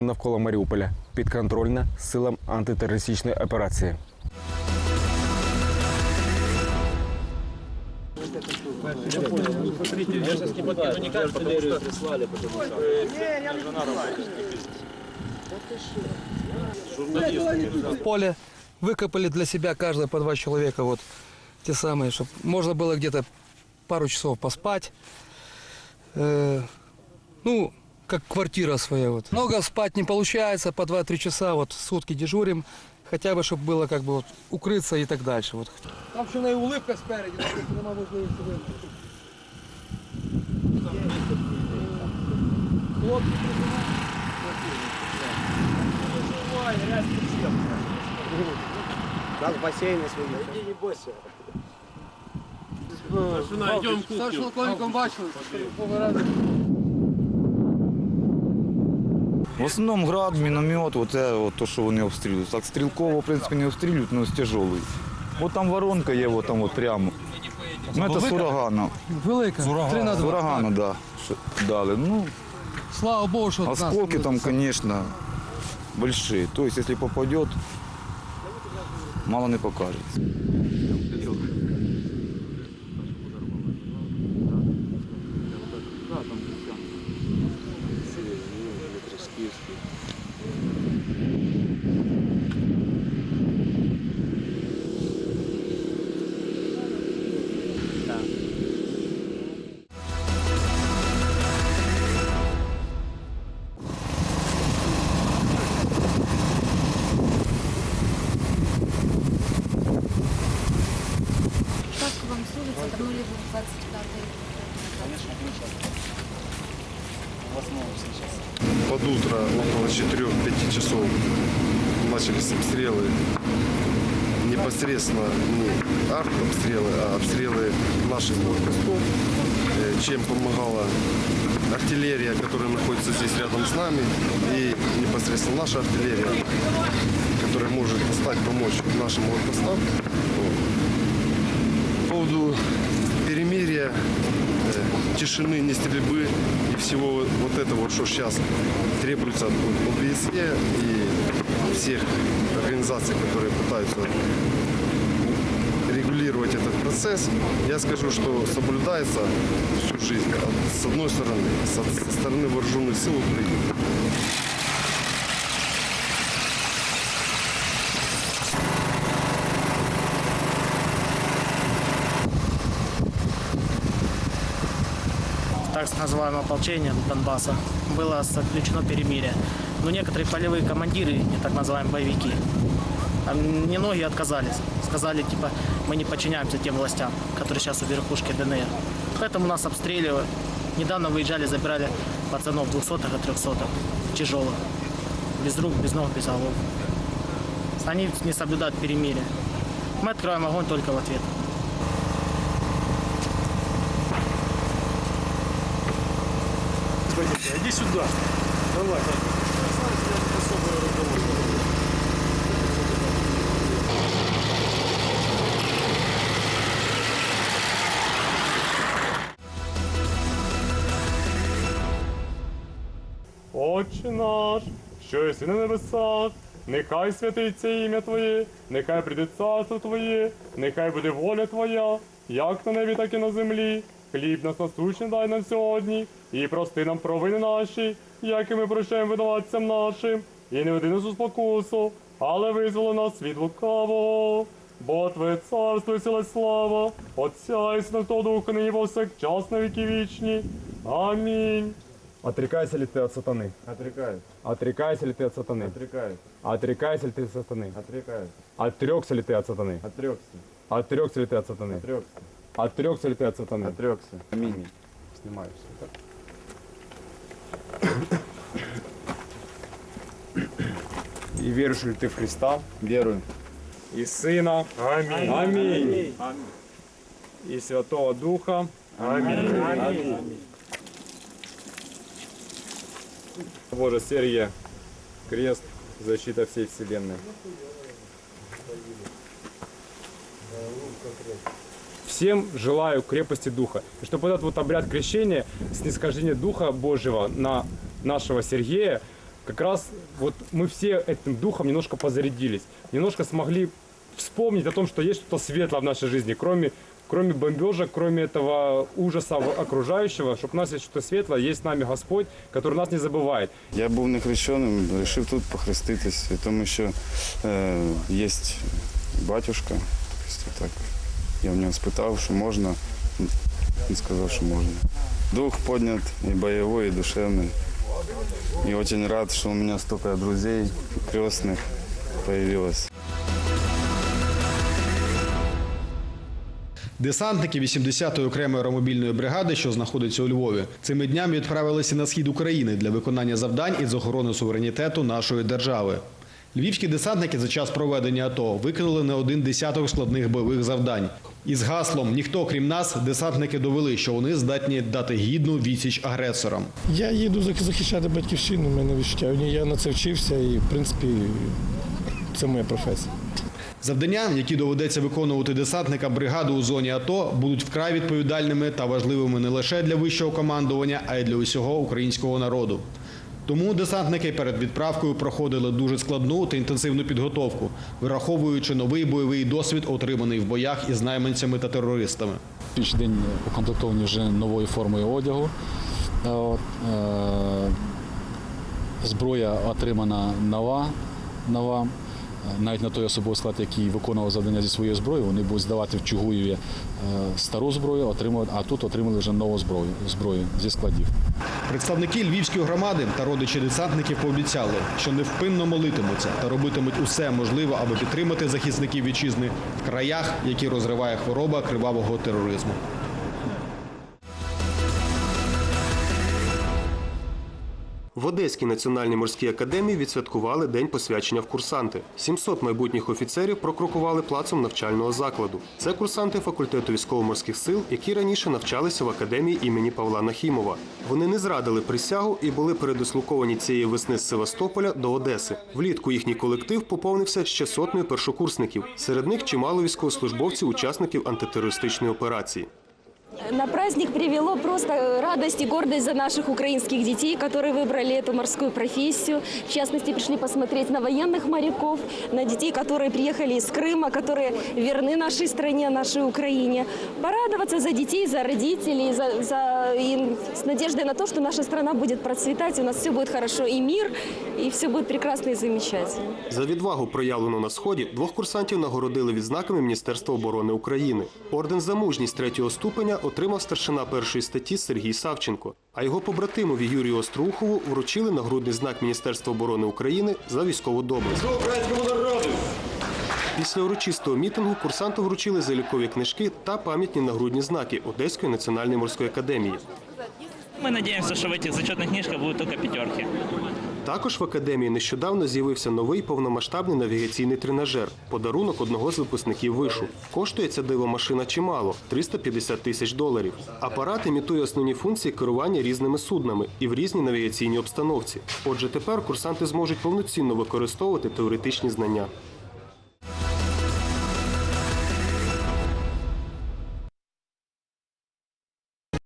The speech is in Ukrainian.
навколо Маріуполя, підконтрольна силам антитерористичної операції. в поле, выкопали для себя каждое по два человека, вот те самые, чтобы можно было где-то пару часов поспать. Э, ну, как квартира своя вот. Много спать не получается, по 2-3 часа вот сутки дежурим, хотя бы, чтобы было как бы вот укрыться и так дальше. Вот. Там ще не улыбка спереді, нема можливості вимкнути. Хлопці, У нас бассейны свои. Старшим полковником бачили, В основному град, міномет, оце от, то, що вони обстрілюють. Так стрілково, в принципі, не обстрілюють, але з тяжелий. От там воронка є, от там от прямо. Ну, це з урагана. Велика, 3 на З 2. урагана, да, що дали. Ну, Слава Богу, що нас осколки не там, конечно, большие. То есть, если попадет, мало не покажется. Под утро, около 4-5 часов, начались обстрелы. Непосредственно не артобстрелы, а обстрелы наших блокпостов, э, чем помогала артиллерия, которая находится здесь рядом с нами, и непосредственно наша артиллерия, которая может достать, помочь нашим блокпостам. По поводу перемирия, э, тишины, не стрельбы и всего вот этого, что сейчас требуется от ОБСЕ и всех организаций, которые пытаются регулировать этот процесс, я скажу, что соблюдается всю жизнь. С одной стороны, со со стороны вооруженных сил Украины. Так называемое ополчение Донбасса было заключено перемирие. Но некоторые полевые командиры, так называемые боевики, немногие отказались. Сказали, типа, мы не подчиняемся тем властям, которые сейчас у верхушки ДНР. Поэтому нас обстреливают. Недавно выезжали, забирали пацанов 200-х и 300-х, тяжелых. Без рук, без ног, без голов. Они не соблюдают перемирие. Мы открываем огонь только в ответ. Иди сюда. Давай. Отче наш, що єси на небесах, нехай святиться ім'я Твоє, нехай прийде царство Твоє, нехай буде воля Твоя, як на небі, так і на землі. Хліб нас насущний дай нам сьогодні, і прости нам провини наші, як і ми прощаємо винуватцям нашим, і не веди нас у спокусу, але визволи нас від лукавого. Бо Твоє царство і сила й слава, Отця і Сина того Духа, нині повсякчас на віки вічні. Амінь. Отрекайся ли ты от сатаны? Отрекаюсь, Отрекайся ли ты от сатаны? отрекаюсь, Отрекайся ли ты от сатаны? отрекаюсь, Отрекся ли ты от сатаны? отрекся, Отрекся ли ты от сатаны? отрекся, Отрекся ли ты от сатаны? отрекся. Аминь. Снимаю все. И веришь ли ты в Христа? Верую. И Сына? Аминь. Аминь. И Святого Духа? Аминь. Боже, Сергия, крест, защита всей вселенной. Всем желаю крепости духа. И чтобы этот вот обряд крещения, снисхождения духа Божьего на нашего Сергея как раз вот мы все этим духом немножко позарядились, немножко смогли вспомнить о том, что есть что-то светлое в нашей жизни, кроме, кроме бомбежек, кроме этого ужаса окружающего, чтобы у нас есть что-то светлое, есть с нами Господь, который нас не забывает. Я був не хрещеним, вирішив тут похреститись, тому що е, є батюшка. Тобто так, я в нього спитав, що можна. Він сказав, що можна. Дух поднят и боевой, и душевный. И очень рад, что у меня столько друзей крестных появилось. Десантники 80-ї окремої аеромобільної бригади, що знаходиться у Львові, цими днями відправилися на схід України для виконання завдань із охорони суверенітету нашої держави. Львівські десантники за час проведення АТО виконали не один десяток складних бойових завдань. Із гаслом Ніхто крім нас десантники довели, що вони здатні дати гідну відсіч агресорам. Я їду захищати батьківщину, мене відчуття. Я на це вчився і, в принципі, це моя професія. Завдання, які доведеться виконувати десантникам бригади у зоні АТО, будуть вкрай відповідальними та важливими не лише для вищого командування, а й для усього українського народу. Тому десантники перед відправкою проходили дуже складну та інтенсивну підготовку, враховуючи новий бойовий досвід, отриманий в боях із найманцями та терористами. Піч день укомплектовані вже новою формою одягу. Е, е, Зброя отримана нова. нова. Е, Навіть на той особовий склад, який виконував завдання зі своєю зброєю, вони будуть здавати в Чугуєві е, стару зброю, а тут отримали вже нову зброю, зброю зі складів. Представники львівської громади та родичі десантників пообіцяли, що невпинно молитимуться та робитимуть усе можливе, аби підтримати захисників вітчизни в краях, які розриває хвороба кривавого тероризму. В Одеській національній морській академії відсвяткували день посвячення в курсанти. 700 майбутніх офіцерів прокрокували плацом навчального закладу. Це курсанти факультету військово-морських сил, які раніше навчалися в академії імені Павла Нахімова. Вони не зрадили присягу і були передислоковані цієї весни з Севастополя до Одеси. Влітку їхній колектив поповнився ще сотнею першокурсників. Серед них чимало військовослужбовців, учасників антитерористичної операції. На праздник привело просто радость и гордость за наших украинских детей, которые выбрали эту морскую профессию. В частности, пришли посмотреть на военных моряков, на детей, которые приехали из Крыма, которые верны нашей стране, нашей Украине. Порадоваться за детей, за родителей, за, за- и с надеждой на то, что наша страна будет процветать, у нас все будет хорошо, и мир, и все будет прекрасно и замечательно. За відвагу, проявлену на сході, двох курсантів нагородили відзнаками Міністерства оборони України. Орден за мужність третього ступеня отримав старшина першої статті Сергій Савченко. А його побратимові Юрію Остроухову вручили нагрудний знак Міністерства оборони України за військову доблесть. Після урочистого мітингу курсанту вручили залікові книжки та пам'ятні нагрудні знаки Одеської національної морської академії. Мы надеемся, что в этих зачетных книжках будут только пятерки. Також в академії нещодавно з'явився новий повномасштабний навігаційний тренажер – подарунок одного з випускників вишу. Коштує ця дивомашина чимало – 350 тисяч доларів. Апарат імітує основні функції керування різними суднами і в різній навігаційній обстановці. Отже, тепер курсанти зможуть повноцінно використовувати теоретичні знання.